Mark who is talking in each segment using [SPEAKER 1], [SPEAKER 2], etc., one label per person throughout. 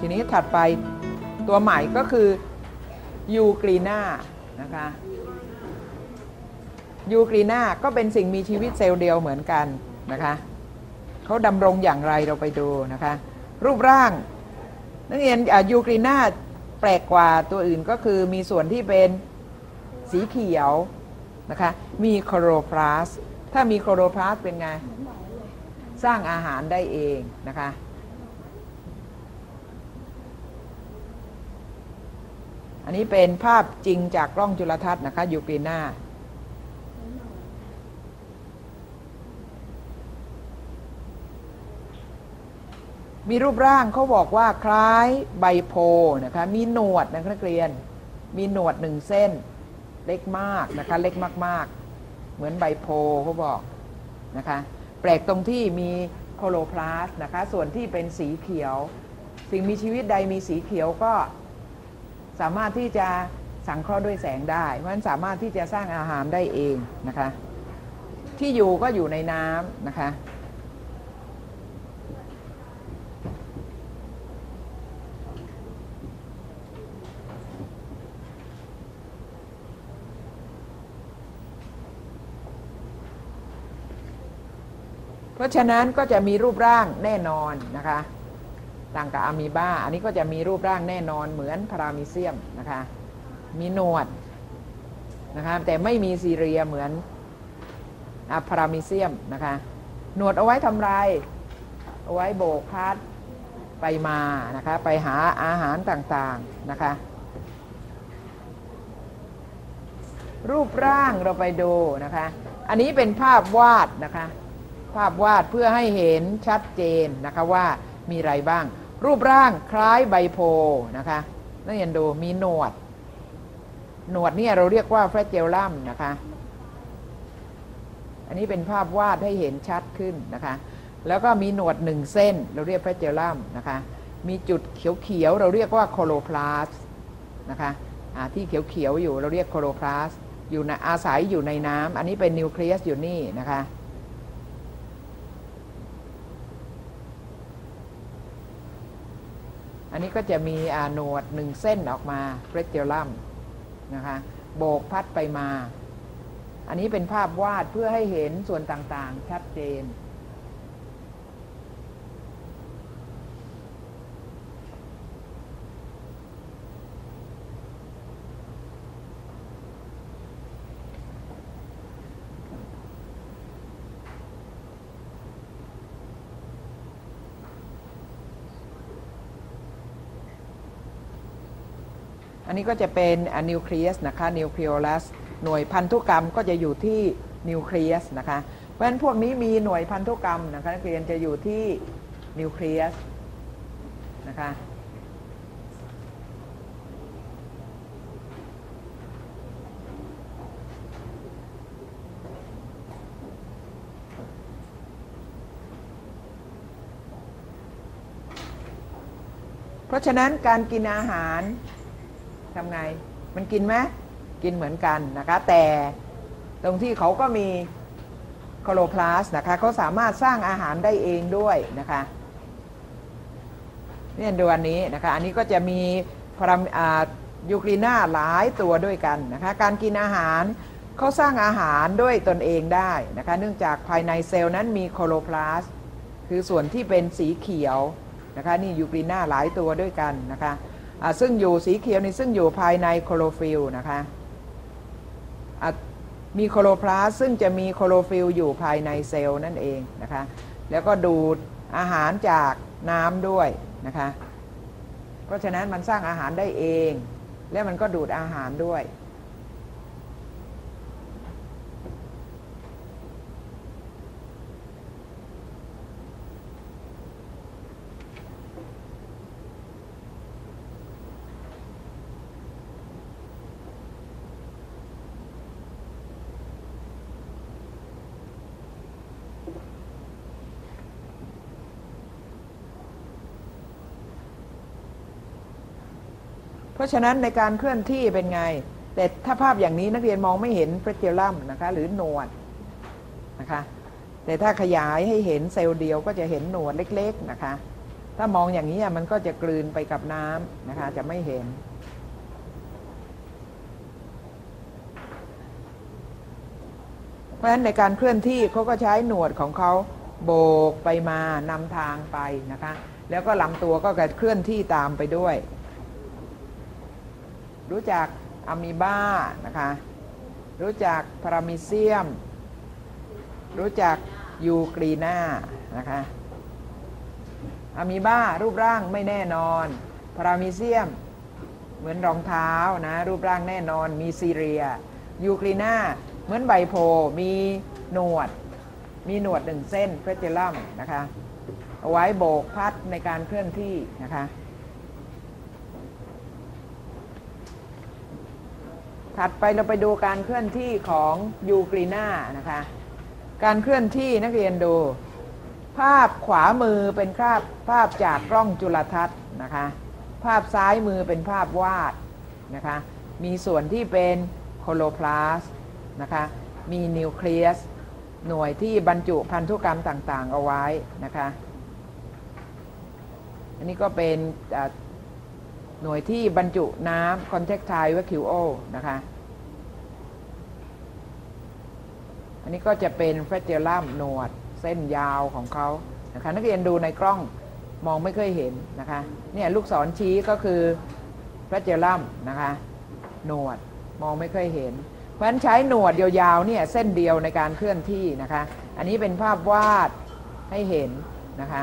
[SPEAKER 1] ทีนี้ถัดไปตัวใหม่ก็คือยูกรีนานะคะยูกรีนาก็เป็นสิ่งมีชีวิตเซลล์เดียวเหมือนกันนะคะเขาดำรงอย่างไรเราไปดูนะคะ รูปร่าง นักเรียนยูกรีนาแปลกกว่าตัวอื่นก็คือมีส่วนที่เป็นสีเขียวนะคะมีโครโรพลาส์ถ้ามีโครโรพลาสเป็นไง สร้างอาหารได้เองนะคะ อันนี้เป็นภาพจริงจากกล้องจุลทรรศน์นะคะยูกรีนามีรูปร่างเขาบอกว่าคล้ายใบโพนะคะ มีหนวดนะคะนักเรียน มีหนวดหนึ่งเส้น เล็กมากนะคะ เล็กมาก ๆ เหมือนใบโพเขาบอกนะคะ แปลกตรงที่มีโคโลพลาสนะคะ ส่วนที่เป็นสีเขียว สิ่งมีชีวิตใดมีสีเขียวก็ สามารถที่จะสังเคราะห์ด้วยแสงได้ เพราะฉะนั้นสามารถที่จะสร้างอาหารได้เองนะคะ ที่อยู่ก็อยู่ในน้ำนะคะ เพราะฉะนั้นก็จะมีรูปร่างแน่นอนนะคะ ต่างกับอะมีบาอันนี้ก็จะมีรูปร่างแน่นอนเหมือนพารามิเซียมนะคะ มีหนวดนะคะแต่ไม่มีซีเรียเหมือนอะพารามิเซียมนะคะ หนวดเอาไว้ทำไรเอาไว้โบกพัดไปมานะคะ ไปหาอาหารต่างๆนะคะ รูปร่างเราไปดูนะคะ อันนี้เป็นภาพวาดนะคะ ภาพวาดเพื่อให้เห็นชัดเจนนะคะว่า มีอะไรบ้าง รูปร่างคล้ายใบโพนะคะนักเรียนดูมีหนวด หนวดเนี่ยเราเรียกว่าแฟรเจลลัมนะคะ อันนี้เป็นภาพวาดให้เห็นชัดขึ้นนะคะ แล้วก็มีหนวดหนึ่งเส้น เราเรียกแฟรเจลลัมนะคะ มีจุดเขียวๆเราเรียกว่าโคโลพลาสนะคะที่เขียวๆอยู่เราเรียกโคโลพลาสอยู่ในอาศัยอยู่ในน้ำอันนี้เป็นนิวเคลียสอยู่นี่นะคะ อันนี้ก็จะมีอาหนวดหนึ่งเส้นออกมาเฟรเจลัมนะคะโบกพัดไปมา อันนี้เป็นภาพวาดเพื่อให้เห็นส่วนต่างๆ ชัดเจน นนี้ก็จะเป็นนิวเคลียสนะคะนิวเคลียลัสหน่วยพันธุกรรมก็จะอยู่ที่นิวเคลียสนะคะเพราะฉะนั้นพวกนี้มีหน่วยพันธุกรรมนะคะนักเรียนจะอยู่ที่นิวเคลียสนะคะเพราะฉะนั้นการกินอาหาร ทำไง มันกินไหมกินเหมือนกันนะคะ แต่ตรงที่เขาก็มีโคโลพลาสนะคะเขาสามารถสร้างอาหารได้เองด้วยนะคะเนี่ยดูอันนี้นะคะ อันนี้ก็จะมีพรามยูกรีนาหลายตัวด้วยกันนะคะ การกินอาหารเขาสร้างอาหารด้วยตนเองได้นะคะ เนื่องจากภายในเซลล์นั้นมีโคโลพลาส คือส่วนที่เป็นสีเขียวนะคะ นี่ยูกรีนาหลายตัวด้วยกันนะคะ ซึ่งอยู่สีเขียวนี่ซึ่งอยู่ภายในโคโลฟิลนะคะมีโคโลพลาสซึ่งจะมีโคโลฟิลอยู่ภายในเซลล์นั่นเองนะคะแล้วก็ดูดอาหารจากน้ำด้วยนะคะเพราะฉะนั้นมันสร้างอาหารได้เอง และมันก็ดูดอาหารด้วย เพราะฉะนั้นในการเคลื่อนที่เป็นไง แต่ถ้าภาพอย่างนี้นักเรียนมองไม่เห็นเฟรเจลัมนะคะ หรือหนวดนะคะ แต่ถ้าขยายให้เห็นเซลล์เดียวก็จะเห็นหนวดเล็ก ๆนะคะ ถ้ามองอย่างนี้มันก็จะกลืนไปกับน้ำนะคะ จะไม่เห็นเพราะฉะนั้นในการเคลื่อนที่เขาก็ใช้หนวดของเขาโบกไปมานำทางไปนะคะ แล้วก็ลำตัวก็จะเคลื่อนที่ตามไปด้วย รู้จักอะมีบ้านะคะรู้จักพารามิเซียม รู้จักยูกรีนานะคะอะมีบ้ารูปร่างไม่แน่นอนพารามิเซียม เหมือนรองเท้านะรูปร่างแน่นอนมีซีเรียยูกรีนาเหมือนใบโพมีหนวด มีหนวดหนึ่งเส้นเฟเจลัมนะคะเอาไว้โบกพัดในการเคลื่อนที่นะคะ ถัดไปเราไปดูการเคลื่อนที่ของยูกรีนานะคะ การเคลื่อนที่นักเรียนดู ภาพขวามือเป็นภาพภาพจากกล้องจุลทรรศน์นะคะ ภาพซ้ายมือเป็นภาพวาดนะคะ มีส่วนที่เป็นโคโลพลาสนะคะ มีนิวเคลียส หน่วยที่บรรจุพันธุกรรมต่างๆ เอาไว้นะคะ อันนี้ก็เป็นอ หน่วยที่บรรจุน้ำ contractile vacuole นะคะ อันนี้ก็จะเป็นเฟเจลัมหนวดเส้นยาวของเขานะคะนักเรียนดูในกล้องมองไม่เคยเห็นนะคะเนี่ยลูกศรชี้ก็คือเฟเจลัมนะคะหนวดมองไม่เคยเห็น เพราะฉะนั้นใช้หนวดยาวๆเนี่ยเส้นเดียวในการเคลื่อนที่นะคะ อันนี้เป็นภาพวาดให้เห็นนะคะ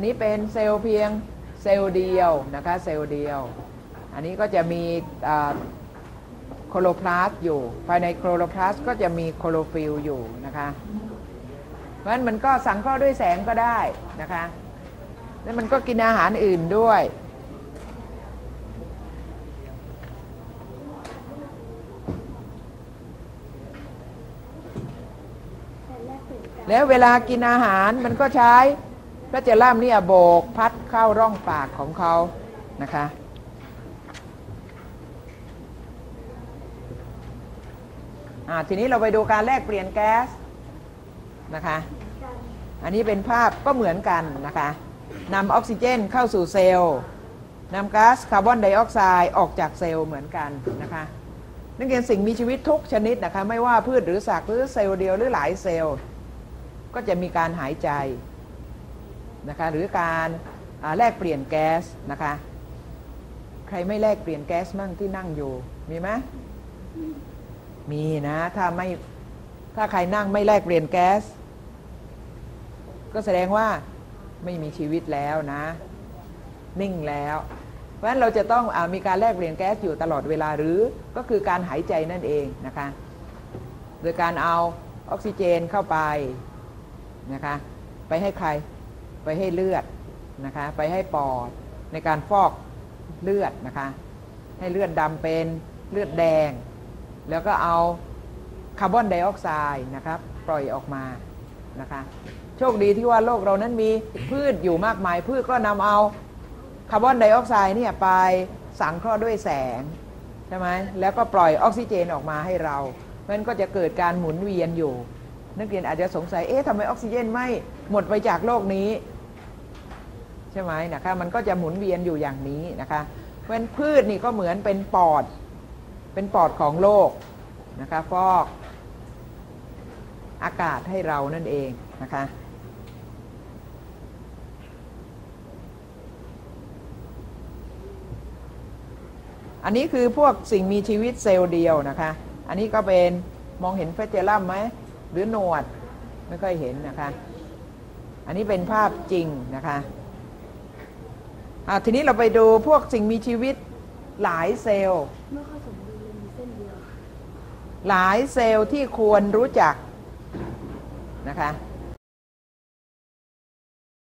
[SPEAKER 1] นนี้เป็นเซลล์เพียงเซลล์เดียวนะคะเซลล์เดียว อันนี้ก็จะมีอ่าโคโลพลาสต์อยู่ ภายในโคโลพลาสต์ก็จะมีโคโลฟิลอยู่นะคะเพราะฉะนั้นมันก็สังเคราะห์ด้วยแสงก็ได้นะคะแล้วมันก็กินอาหารอื่นด้วยแล้วเวลากินอาหารมันก็ใช้ พระเจล่ามเนี่ยโบกพัดเข้าร่องปากของเขานะคะทีนี้เราไปดูการแลกเปลี่ยนแก๊สนะคะ อันนี้เป็นภาพก็เหมือนกันนะคะนำออกซิเจนเข้าสู่เซลล์นำก๊าซคาร์บอนไดออกไซด์ออกจากเซลล์เหมือนกันนะคะนักเรียนสิ่งมีชีวิตทุกชนิดนะคะไม่ว่าพืชหรือสัตว์หรือเซลล์เดียวหรือหลายเซลล์ ก็จะมีการหายใจ นะคะหรือการแลกเปลี่ยนแก๊สนะคะใครไม่แลกเปลี่ยนแก๊สมั่งที่นั่งอยู่มีไหมมีนะถ้าไม่ถ้าใครนั่งไม่แลกเปลี่ยนแก๊ส ก็แสดงว่าไม่มีชีวิตแล้วนะ นิ่งแล้วเพราะฉะนั้นเราจะต้องอมีการแลกเปลี่ยนแก๊สอยู่ตลอดเวลาหรือก็คือการหายใจนั่นเองนะคะโดยการเอาออกซิเจนเข้าไปนะคะไปให้ใคร ไปให้เลือดนะคะไปให้ปอดในการฟอกเลือดนะคะ ให้เลือดดำเป็นเลือดแดง แล้วก็เอาคาร์บอนไดออกไซด์นะครับปล่อยออกมานะคะโชคดีที่ว่าโลกเรานั้นมีพืชอยู่มากมาย พืชก็นำเอาคาร์บอนไดออกไซด์เนี่ยไปสังเคราะห์ด้วยแสงใช่ไหมแล้วก็ปล่อยออกซิเจนออกมาให้เราเพราะนั้นก็จะเกิดการหมุนเวียนอยู่ นักเรียนอาจจะสงสัย เอ๊ะทำไมออกซิเจนไม่หมดไปจากโลกนี้ ใช่ไหมนะคะ มันก็จะหมุนเวียนอยู่อย่างนี้นะคะ เพราะฉะนั้นพืชนี่ก็เหมือนเป็นปอด เป็นปอดของโลกนะคะฟอกอากาศให้เรานั่นเองนะคะอันนี้คือพวกสิ่งมีชีวิตเซลล์เดียวนะคะ อันนี้ก็เป็นมองเห็นเฟเจลัมไหม หรือหนวดไม่ค่อยเห็นนะคะ อันนี้เป็นภาพจริงนะคะอะทีนี้เราไปดูพวกสิ่งมีชีวิตหลายเซลล์หลายเซลล์ที่ควรรู้จักนะคะ